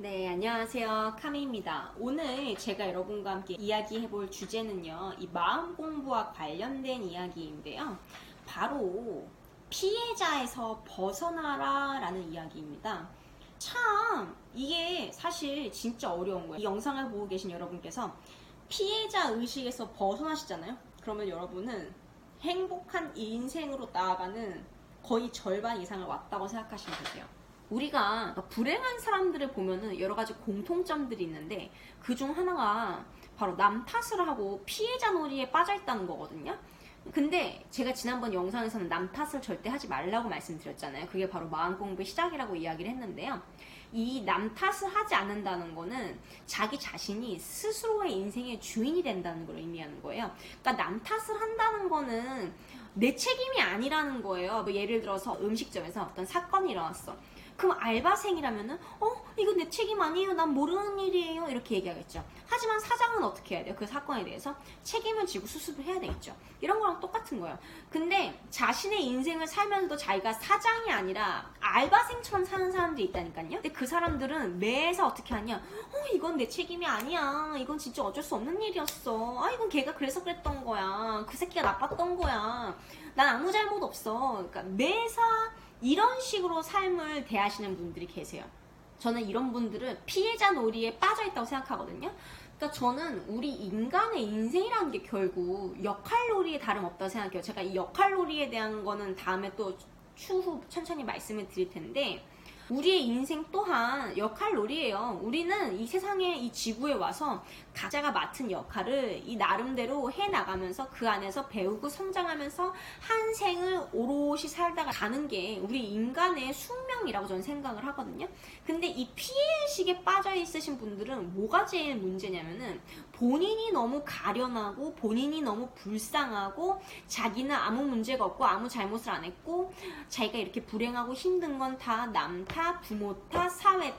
네, 안녕하세요. 카미입니다. 오늘 제가 여러분과 함께 이야기해 볼 주제는요, 이 마음 공부와 관련된 이야기인데요. 바로 피해자에서 벗어나라 라는 이야기입니다. 참, 이게 사실 진짜 어려운 거예요. 이 영상을 보고 계신 여러분께서 피해자 의식에서 벗어나시잖아요? 그러면 여러분은 행복한 인생으로 나아가는 거의 절반 이상을 왔다고 생각하시면 되세요. 우리가 불행한 사람들을 보면은 여러 가지 공통점들이 있는데 그 중 하나가 바로 남 탓을 하고 피해자 놀이에 빠져 있다는 거거든요. 근데 제가 지난번 영상에서는 남 탓을 절대 하지 말라고 말씀드렸잖아요. 그게 바로 마음 공부의 시작이라고 이야기를 했는데요. 이 남 탓을 하지 않는다는 거는 자기 자신이 스스로의 인생의 주인이 된다는 걸 의미하는 거예요. 그러니까 남 탓을 한다는 거는 내 책임이 아니라는 거예요. 뭐 예를 들어서 음식점에서 어떤 사건이 일어났어. 그럼 알바생이라면은 어? 이건 내 책임 아니에요? 난 모르는 일이에요? 이렇게 얘기하겠죠. 하지만 사장은 어떻게 해야 돼요? 그 사건에 대해서 책임을 지고 수습을 해야 되겠죠. 이런 거랑 똑같은 거예요. 근데 자신의 인생을 살면서도 자기가 사장이 아니라 알바생처럼 사는 사람들이 있다니까요. 근데 그 사람들은 매사 어떻게 하냐? 어 이건 내 책임이 아니야. 이건 진짜 어쩔 수 없는 일이었어. 아 이건 걔가 그래서 그랬던 거야. 그 새끼가 나빴던 거야. 난 아무 잘못 없어. 그러니까 매사 이런 식으로 삶을 대하시는 분들이 계세요. 저는 이런 분들은 피해자 놀이에 빠져 있다고 생각하거든요. 그러니까 저는 우리 인간의 인생이라는 게 결국 역할놀이에 다름없다고 생각해요. 제가 이 역할놀이에 대한 거는 다음에 또 추후 천천히 말씀을 드릴 텐데 우리의 인생 또한 역할놀이에요. 우리는 이 세상에 이 지구에 와서 각자가 맡은 역할을 이 나름대로 해 나가면서 그 안에서 배우고 성장하면서 한 생을 오롯이 살다가 가는 게 우리 인간의 숙명이라고 저는 생각을 하거든요. 근데 이 피해의식에 빠져 있으신 분들은 뭐가 제일 문제냐면은 본인이 너무 가련하고 본인이 너무 불쌍하고 자기는 아무 문제가 없고 아무 잘못을 안 했고 자기가 이렇게 불행하고 힘든 건 다 남 탓, 부모 탓, 사회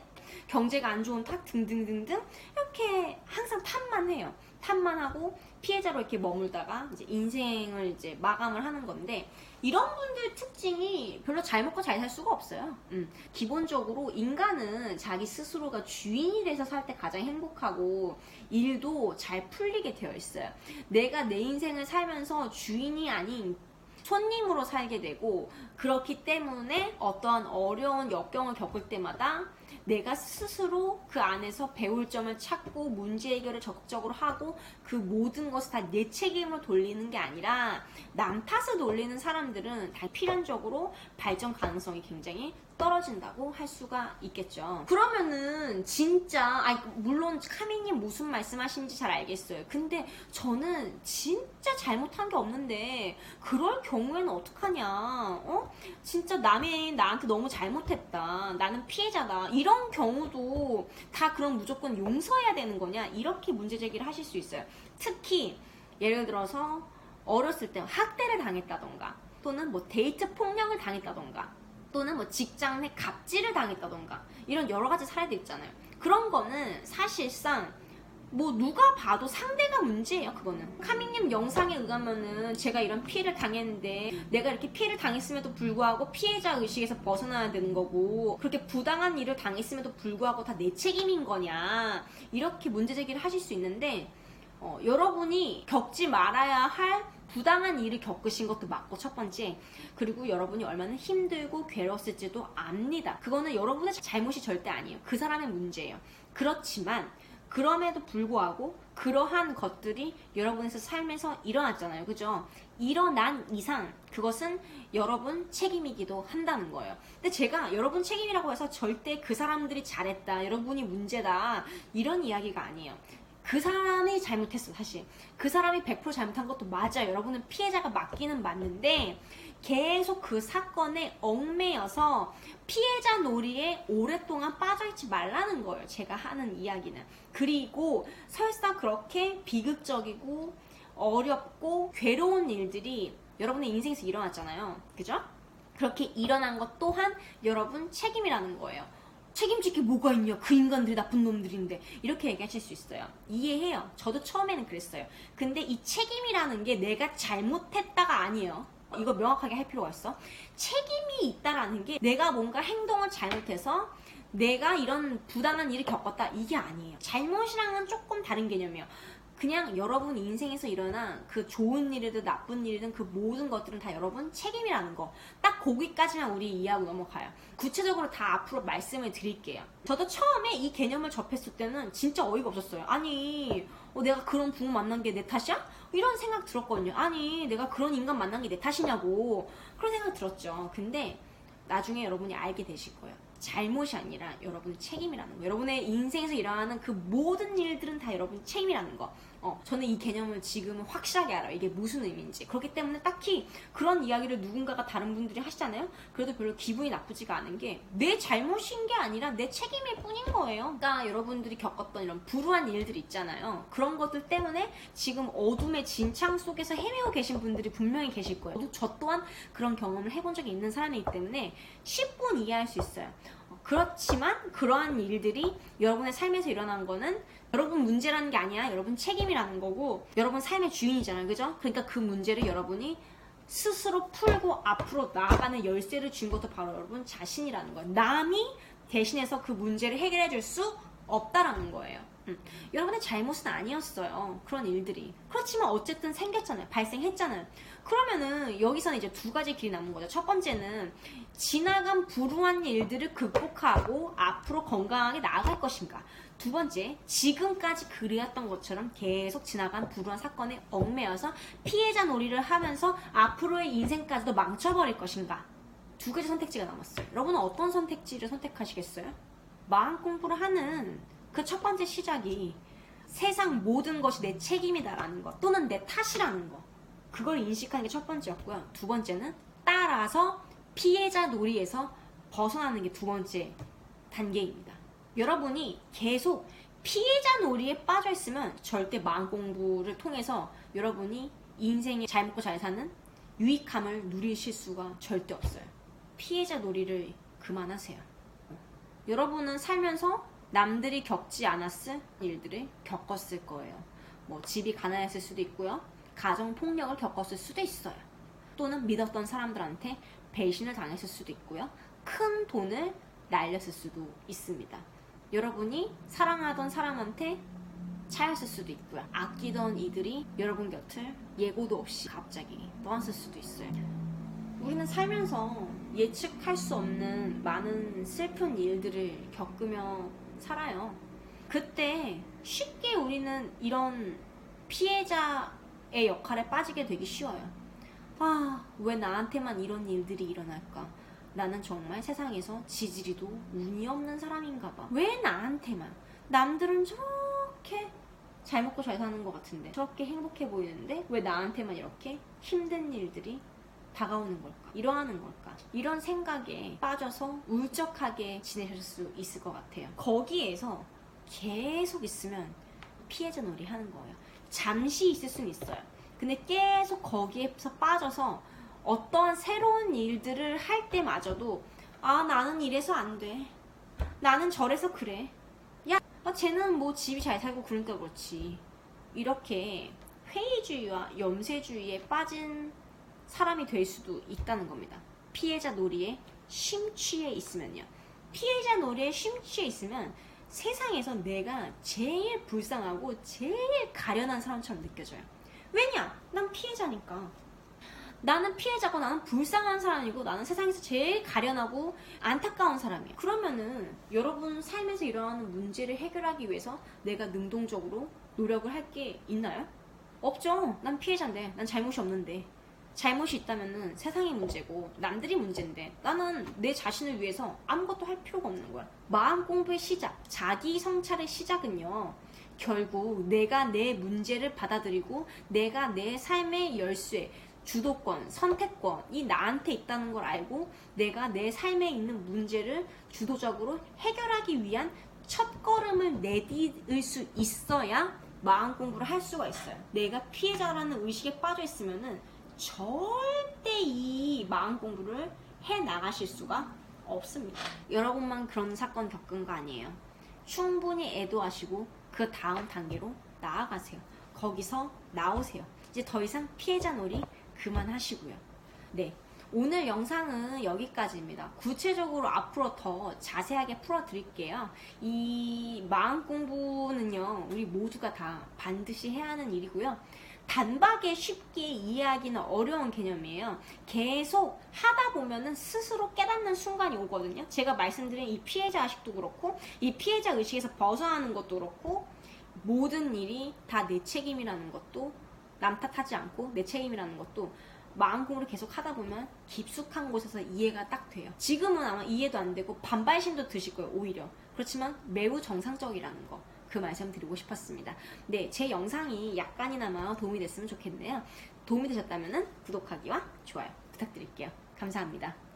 경제가 안 좋은 탓 등등등등 이렇게 항상 탓만 해요. 탓만 하고 피해자로 이렇게 머물다가 이제 인생을 이제 마감을 하는 건데 이런 분들 특징이 별로 잘 먹고 잘 살 수가 없어요. 음, 기본적으로 인간은 자기 스스로가 주인이 돼서 살 때 가장 행복하고 일도 잘 풀리게 되어 있어요. 내가 내 인생을 살면서 주인이 아닌 손님으로 살게 되고 그렇기 때문에 어떠한 어려운 역경을 겪을 때마다 내가 스스로 그 안에서 배울 점을 찾고 문제 해결을 적극적으로 하고 그 모든 것을 다 내 책임으로 돌리는 게 아니라 남 탓을 돌리는 사람들은 다 필연적으로 발전 가능성이 굉장히 떨어진다고 할 수가 있겠죠. 그러면은 진짜 아니 물론 카미님 무슨 말씀하시는지 잘 알겠어요. 근데 저는 진짜 잘못한 게 없는데 그럴 경우에는 어떡하냐? 어? 진짜 남의 나한테 너무 잘못했다. 나는 피해자다. 이런 경우도 다 그럼 무조건 용서해야 되는 거냐? 이렇게 문제 제기를 하실 수 있어요. 특히 예를 들어서 어렸을 때 학대를 당했다던가 또는 뭐 데이트 폭력을 당했다던가 또는 뭐 직장 내 갑질을 당했다던가 이런 여러 가지 사례들 있잖아요. 그런 거는 사실상 뭐 누가 봐도 상대가 문제예요 그거는 카미님 영상에 의하면은 제가 이런 피해를 당했는데 내가 이렇게 피해를 당했음에도 불구하고 피해자 의식에서 벗어나야 되는 거고 그렇게 부당한 일을 당했음에도 불구하고 다 내 책임인 거냐 이렇게 문제 제기를 하실 수 있는데 어, 여러분이 겪지 말아야 할 부당한 일을 겪으신 것도 맞고 첫 번째 그리고 여러분이 얼마나 힘들고 괴로웠을지도 압니다 그거는 여러분의 잘못이 절대 아니에요 그 사람의 문제예요 그렇지만 그럼에도 불구하고 그러한 것들이 여러분의 삶에서 일어났잖아요. 그죠? 일어난 이상 그것은 여러분 책임이기도 한다는 거예요. 근데 제가 여러분 책임이라고 해서 절대 그 사람들이 잘했다, 여러분이 문제다, 이런 이야기가 아니에요. 그 사람이 잘못했어, 사실. 그 사람이 100% 잘못한 것도 맞아요. 여러분은 피해자가 맞기는 맞는데, 계속 그 사건에 얽매여서 피해자 놀이에 오랫동안 빠져있지 말라는 거예요. 제가 하는 이야기는. 그리고 설사 그렇게 비극적이고 어렵고 괴로운 일들이 여러분의 인생에서 일어났잖아요. 그죠? 그렇게 일어난 것 또한 여러분 책임이라는 거예요. 책임질 게 뭐가 있냐? 그 인간들이 나쁜 놈들인데. 이렇게 얘기하실 수 있어요. 이해해요. 저도 처음에는 그랬어요. 근데 이 책임이라는 게 내가 잘못했다가 아니에요. 이거 명확하게 할 필요가 있어. 책임이 있다라는 게 내가 뭔가 행동을 잘못해서 내가 이런 부당한 일을 겪었다 이게 아니에요. 잘못이랑은 조금 다른 개념이에요. 그냥 여러분 인생에서 일어난 그 좋은 일이든 나쁜 일이든 그 모든 것들은 다 여러분 책임이라는 거. 딱 거기까지만 우리 이해하고 넘어가요. 구체적으로 다 앞으로 말씀을 드릴게요. 저도 처음에 이 개념을 접했을 때는 진짜 어이가 없었어요. 아니, 어, 내가 그런 부모 만난 게 내 탓이야? 이런 생각 들었거든요. 아니, 내가 그런 인간 만난 게 내 탓이냐고. 그런 생각 들었죠. 근데 나중에 여러분이 알게 되실 거예요. 잘못이 아니라 여러분의 책임이라는 거. 여러분의 인생에서 일어나는 그 모든 일들은 다 여러분의 책임이라는 거. 어, 저는 이 개념을 지금은 확실하게 알아요. 이게 무슨 의미인지. 그렇기 때문에 딱히 그런 이야기를 누군가가 다른 분들이 하시잖아요? 그래도 별로 기분이 나쁘지가 않은 게 내 잘못인 게 아니라 내 책임일 뿐인 거예요. 그러니까 여러분들이 겪었던 이런 불우한 일들 있잖아요. 그런 것들 때문에 지금 어둠의 진창 속에서 헤매고 계신 분들이 분명히 계실 거예요. 저 또한 그런 경험을 해본 적이 있는 사람이기 때문에 10분 이해할 수 있어요. 어, 그렇지만 그러한 일들이 여러분의 삶에서 일어난 거는 여러분 문제라는 게 아니야. 여러분 책임이라는 거고 여러분 삶의 주인이잖아요. 그죠? 그러니까 그 문제를 여러분이 스스로 풀고 앞으로 나아가는 열쇠를 준 것도 바로 여러분 자신이라는 거예요. 남이 대신해서 그 문제를 해결해 줄 수 없다라는 거예요. 음. 여러분의 잘못은 아니었어요. 그런 일들이. 그렇지만 어쨌든 생겼잖아요. 발생했잖아요. 그러면은 여기서는 이제 두 가지 길이 남은 거죠. 첫 번째는 지나간 불우한 일들을 극복하고 앞으로 건강하게 나아갈 것인가. 두 번째, 지금까지 그리웠던 것처럼 계속 지나간 불우한 사건에 얽매여서 피해자 놀이를 하면서 앞으로의 인생까지도 망쳐버릴 것인가. 두 가지 선택지가 남았어요. 여러분은 어떤 선택지를 선택하시겠어요? 마음 공부를 하는 그 첫 번째 시작이 세상 모든 것이 내 책임이다라는 것 또는 내 탓이라는 것 그걸 인식하는 게 첫 번째였고요. 두 번째는 따라서 피해자 놀이에서 벗어나는 게 두 번째 단계입니다. 여러분이 계속 피해자 놀이에 빠져 있으면 절대 마음 공부를 통해서 여러분이 인생에 잘 먹고 잘 사는 유익함을 누리실 수가 절대 없어요. 피해자 놀이를 그만하세요. 여러분은 살면서 남들이 겪지 않았을 일들을 겪었을 거예요. 뭐 집이 가난했을 수도 있고요. 가정 폭력을 겪었을 수도 있어요. 또는 믿었던 사람들한테 배신을 당했을 수도 있고요. 큰 돈을 날렸을 수도 있습니다. 여러분이 사랑하던 사람한테 차였을 수도 있고요. 아끼던 이들이 여러분 곁을 예고도 없이 갑자기 떠났을 수도 있어요. 우리는 살면서 예측할 수 없는 많은 슬픈 일들을 겪으며 살아요. 그때 쉽게 우리는 이런 피해자의 역할에 빠지게 되기 쉬워요. 아, 왜 나한테만 이런 일들이 일어날까? 나는 정말 세상에서 지지리도 운이 없는 사람인가 봐. 왜 나한테만? 남들은 저렇게 잘 먹고 잘 사는 것 같은데, 저렇게 행복해 보이는데, 왜 나한테만 이렇게 힘든 일들이 다가오는 걸까? 일어나는 걸까? 이런 생각에 빠져서 울적하게 지내실 수 있을 것 같아요. 거기에서 계속 있으면 피해자 놀이 하는 거예요. 잠시 있을 수는 있어요. 근데 계속 거기에서 빠져서 어떠한 새로운 일들을 할 때마저도 아 나는 이래서 안 돼. 나는 저래서 그래. 야, 아, 쟤는 뭐 집이 잘 살고 그러니까 그렇지. 이렇게 회의주의와 염세주의에 빠진 사람이 될 수도 있다는 겁니다. 피해자 놀이에 심취해 있으면요. 피해자 놀이에 심취해 있으면 세상에서 내가 제일 불쌍하고 제일 가련한 사람처럼 느껴져요. 왜냐? 난 피해자니까. 나는 피해자고 나는 불쌍한 사람이고 나는 세상에서 제일 가련하고 안타까운 사람이야. 그러면은 여러분 삶에서 일어나는 문제를 해결하기 위해서 내가 능동적으로 노력을 할 게 있나요? 없죠. 난 피해자인데. 난 잘못이 없는데. 잘못이 있다면은 세상이 문제고 남들이 문제인데 나는 내 자신을 위해서 아무것도 할 필요가 없는 거야. 마음 공부의 시작, 자기 성찰의 시작은요. 결국 내가 내 문제를 받아들이고 내가 내 삶의 열쇠, 주도권, 선택권이 나한테 있다는 걸 알고 내가 내 삶에 있는 문제를 주도적으로 해결하기 위한 첫 걸음을 내디딜 수 있어야 마음 공부를 할 수가 있어요. 내가 피해자라는 의식에 빠져 있으면은 절대 이 마음 공부를 해 나가실 수가 없습니다. 여러분만 그런 사건 겪은 거 아니에요. 충분히 애도하시고 그 다음 단계로 나아가세요. 거기서 나오세요. 이제 더 이상 피해자 놀이 그만하시고요. 네. 오늘 영상은 여기까지입니다. 구체적으로 앞으로 더 자세하게 풀어드릴게요. 이 마음 공부는요, 우리 모두가 다 반드시 해야 하는 일이고요. 단박에 쉽게 이해하기는 어려운 개념이에요. 계속 하다 보면은 스스로 깨닫는 순간이 오거든요. 제가 말씀드린 이 피해자 의식도 그렇고, 이 피해자 의식에서 벗어나는 것도 그렇고, 모든 일이 다 내 책임이라는 것도 남 탓하지 않고 내 책임이라는 것도 마음 공부를 계속 하다 보면 깊숙한 곳에서 이해가 딱 돼요. 지금은 아마 이해도 안 되고 반발심도 드실 거예요, 오히려. 그렇지만 매우 정상적이라는 거. 그 말씀 드리고 싶었습니다. 네, 제 영상이 약간이나마 도움이 됐으면 좋겠네요. 도움이 되셨다면 구독하기와 좋아요 부탁드릴게요. 감사합니다.